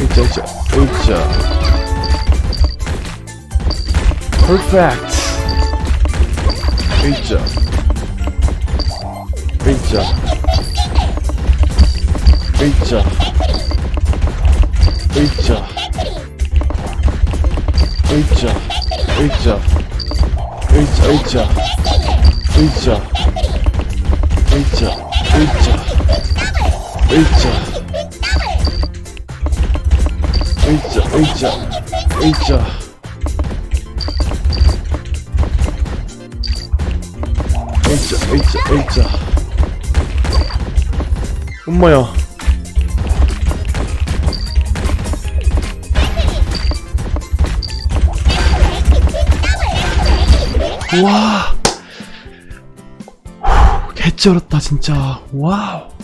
Untje, untje. Perfect. Untje. Untje. Untje. Untje. Untje. Untje. Untje. Untje. Untje. Untje. Untje. Untje. 으이짜, 으이짜, 으이짜. 으이짜, 으이짜, 으이짜. 엄마야. 우와. 개쩔었다, 진짜. 와우.